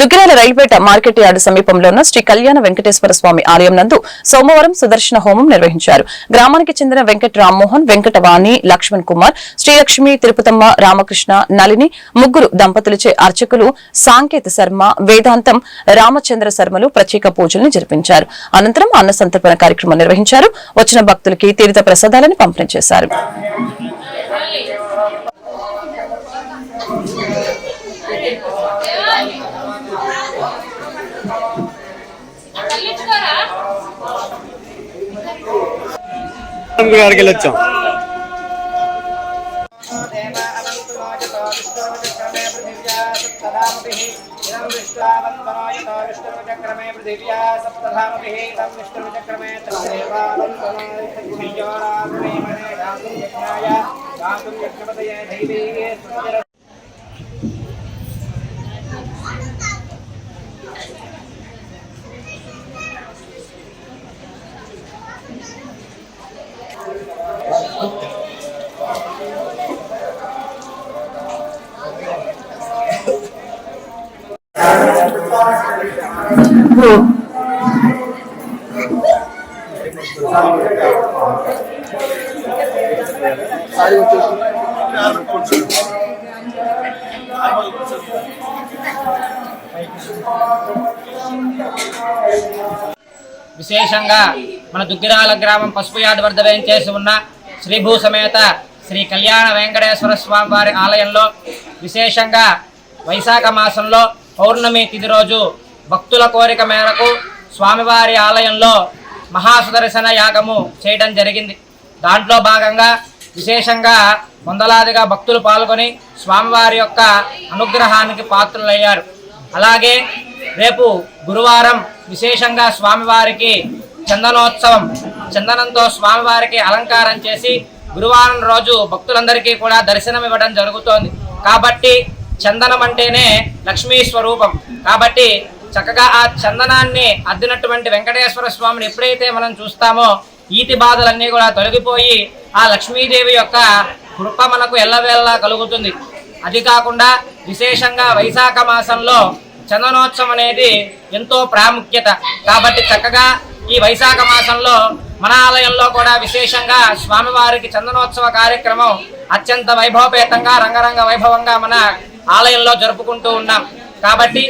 Duggirala Railpet market yard సమీపంలో ఉన్న శ్రీ కళ్యాణ వెంకటేశ్వర స్వామి ఆలయం నందు సోమవారం సుదర్శన హోమం నిర్వహించారు. గ్రామానికి చెందిన వెంకట రామ్మోహన్ వెంకటవాణి లక్ష్మణ్ కుమార్ శ్రీలక్ష్మి తిరుపతమ్మ రామకృష్ణ నలిని ముగ్గురు దంపతులచే అర్చకులు సాంకేత శర్మ వేదాంతం రామచంద్ర శర్మలు ప్రత్యేక పూజలను జరిపించారు. అనంతరం అన్న సంతర్పణ కార్యక్రమం నిర్వహించారు. వచ్చిన భక్తులకి తీర్థ ప్రసాదాలను పంపిణీ చేశారు. గారికి వెళ్ళొచ్చాం విష్ణుచక్రమే స్మృతిర విశేషంగా మన దుగ్గిరాల గ్రామం పసుపు యార్డు వద్ద వేయించేసి ఉన్న శ్రీభూ సమేత శ్రీ కళ్యాణ వెంకటేశ్వర స్వామి వారి ఆలయంలో విశేషంగా వైశాఖ మాసంలో పౌర్ణమి తిథి రోజు భక్తుల కోరిక మేరకు స్వామివారి ఆలయంలో మహాసుదర్శన యాగము చేయడం జరిగింది. దాంట్లో భాగంగా విశేషంగా వందలాదిగా భక్తులు పాల్గొని స్వామివారి యొక్క అనుగ్రహానికి పాత్రులయ్యారు. అలాగే రేపు గురువారం విశేషంగా స్వామివారికి చందనోత్సవం చందనంతో స్వామివారికి అలంకారం చేసి గురువారం రోజు భక్తులందరికీ కూడా దర్శనం ఇవ్వడం జరుగుతోంది. కాబట్టి చందనం అంటేనే లక్ష్మీ స్వరూపం. కాబట్టి చక్కగా ఆ చందనాన్ని అద్దినటువంటి వెంకటేశ్వర స్వామిని ఎప్పుడైతే మనం చూస్తామో ఈతి బాధలన్నీ కూడా తొలగిపోయి ఆ లక్ష్మీదేవి యొక్క కృప మనకు ఎల్లవేళలా కలుగుతుంది. అది కాకుండా విశేషంగా వైశాఖ మాసంలో చందనోత్సవం అనేది ఎంతో ప్రాముఖ్యత. కాబట్టి చక్కగా ఈ వైశాఖ మాసంలో మన ఆలయంలో కూడా విశేషంగా స్వామివారికి చందనోత్సవ కార్యక్రమం అత్యంత వైభవపేతంగా రంగరంగ వైభవంగా మన ఆలయంలో జరుపుకుంటూ ఉన్నాం. కాబట్టి